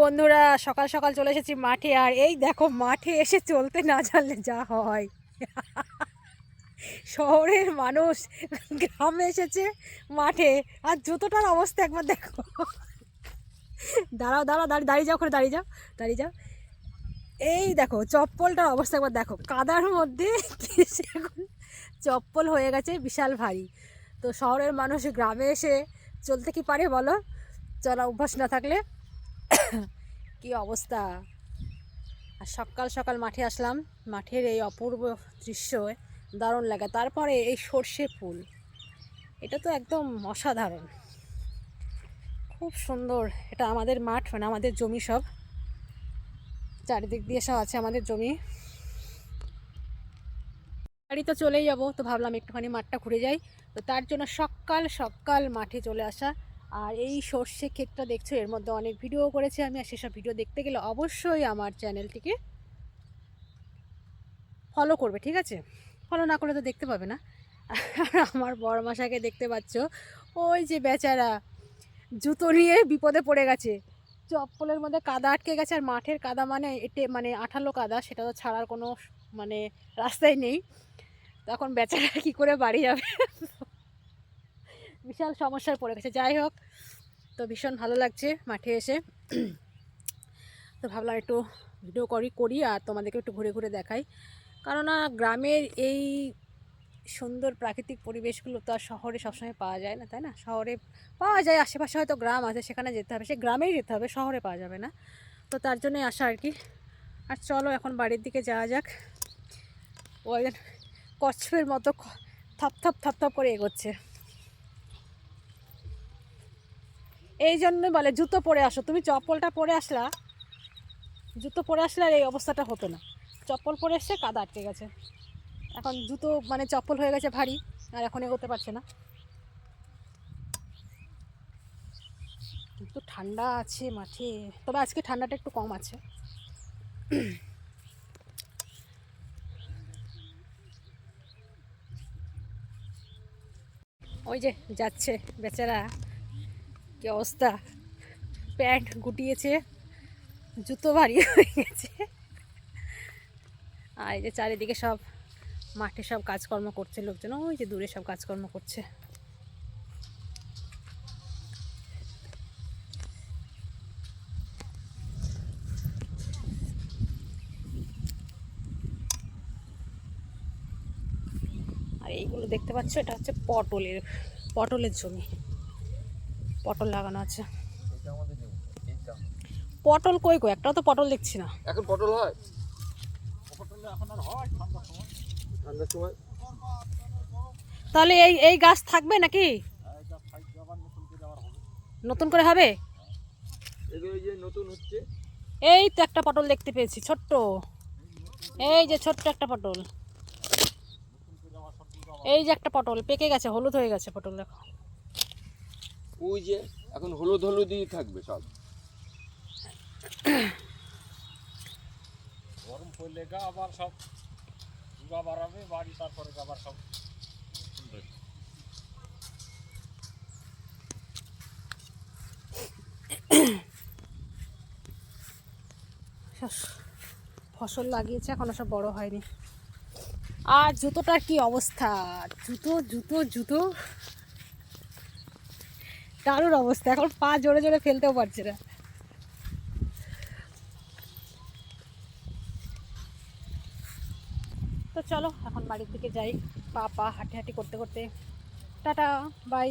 বন্ধুরা, সকাল সকাল চলে এসেছি মাঠে, আর এই দেখো মাঠে এসে চলতে না জানলে যা হয়। শহরের মানুষ গ্রামে এসেছে মাঠে, আর জুতোটার অবস্থা একবার দেখো। দাঁড়াও দাঁড়াও, দাঁড়িয়ে দাঁড়িয়ে যাও করে, দাঁড়িয়ে যাও দাঁড়িয়ে যাও। এই দেখো, চপ্পলটার অবস্থা একবার দেখো। কাদার মধ্যে চপ্পল হয়ে গেছে, বিশাল ভারী। তো শহরের মানুষ গ্রামে এসে চলতে কি পারে বলো? চলা, অভ্যাস না থাকলে। কি অবস্থা? আর সকাল সকাল মাঠে আসলাম। মাঠের এই অপূর্ব দৃশ্য দারুণ লাগে। তারপরে এই সর্ষে ফুল। এটা তো একদম অসাধারণ। খুব সুন্দর। এটা আমাদের মাঠ মানে আমাদের জমি সব। চারিদিক দিয়ে সব আছে আমাদের জমি। বাড়ি তো চলেই যাব। তো ভাবলাম একটুখানি মাঠটা ঘুরে যাই। তো তার জন্য সকাল সকাল মাঠে চলে আসা আর এই সর্ষে ক্ষেতটা দেখছ, এর মধ্যে অনেক ভিডিও করেছি আমি, আর সেসব ভিডিও দেখতে গেলে অবশ্যই আমার চ্যানেলটিকে ফলো করবে, ঠিক আছে? ফলো না করলে তো দেখতে পাবে না। আর আমার বড় মশাকে দেখতে পাচ্ছ, ওই যে বেচারা জুতো নিয়ে বিপদে পড়ে গেছে। চপ্পলের মধ্যে কাদা আটকে গেছে, আর মাঠের কাদা মানে এটে মানে আঠালো কাদা, সেটা তো ছাড়ার কোনো মানে রাস্তাই নেই। তখন বেচারা কি করে বাড়ি যাবে? বিশাল সমস্যায় পড়ে গেছে। যাই হোক তো ভীষণ ভালো লাগছে মাঠে এসে। তো ভাবলাম একটু ভিডিও করি করি আর তোমাদেরকে একটু ঘুরে ঘুরে দেখাই। কেননা গ্রামের এই সুন্দর প্রাকৃতিক পরিবেশগুলো তো আর শহরে সবসময় পাওয়া যায় না, তাই না? শহরে পাওয়া যায়, আশেপাশে হয়তো গ্রাম আছে, সেখানে যেতে হবে। সে গ্রামেই যেতে হবে, শহরে পাওয়া যাবে না। তো তার জন্যই আসা আর কি। আর চলো এখন বাড়ির দিকে যাওয়া যাক। ও একজন কচ্ছপের মতো থপ থপ থপ থপ করে এগোচ্ছে। এই জন্যই বলে, জুতো পরে আসো। তুমি চপ্পলটা পরে আসলা, জুতো পরে আসলে আর এই অবস্থাটা হতো না। চপ্পল পরে এসছে কাদা আটকে গেছে। এখন জুতো মানে চপ্পল হয়ে গেছে ভারী, আর এখন এগোতে পারছে না। কিন্তু ঠান্ডা আছে মাঠে। তবে আজকে ঠান্ডাটা একটু কম আছে। ওই যে যাচ্ছে বেচারা। কি অবস্থা? প্যান্ট গুটিয়েছে, জুতো ভারী হয়ে গেছে। আর এই যে চারিদিকে সব মাঠে সব কাজকর্ম করছে লোকজন, ওই যে দূরে সব কাজকর্ম করছে। আর এইগুলো দেখতে পাচ্ছ, এটা হচ্ছে পটলের পটলের জমি। পটল লাগানো আছে। এটা আমাদের জমি এইটা। পটল কই কই একটাও তো পটল দেখছি না। এখন পটল হয়? পটল এখন আর হয় ঠান্ডার সময়। ঠান্ডার সময়? তাহলে এই এই গাছ থাকবে নাকি? হ্যাঁ নতুন করে হবে। নতুন করে হবে? এগুলো যে নতুন হচ্ছে। এই তো একটা পটল দেখতে পেয়েছি ছোট্ট। এই যে ছোট্ট একটা পটল। এই যে একটা পটল পেকে গেছে হলুদ হয়ে গেছে পটল দেখো। ওই যে এখন হলুদ হলুদই থাকবে সব। গরম পড়লে গা আবার সব দুগা বাড়াবে বাড়ি তারপরে আবার সব ফসল লাগিয়েছে এখনও সব বড় হয়নি। আর জুতোটার কি অবস্থা? জুতো জুতো জুতো। দারুণ অবস্থা। এখন পা জোরে জোরে ফেলতেও পারছে না। তো চলো, এখন বাড়ির দিকে যাই। পা পা হাঁটি হাঁটি করতে করতে। Tata bye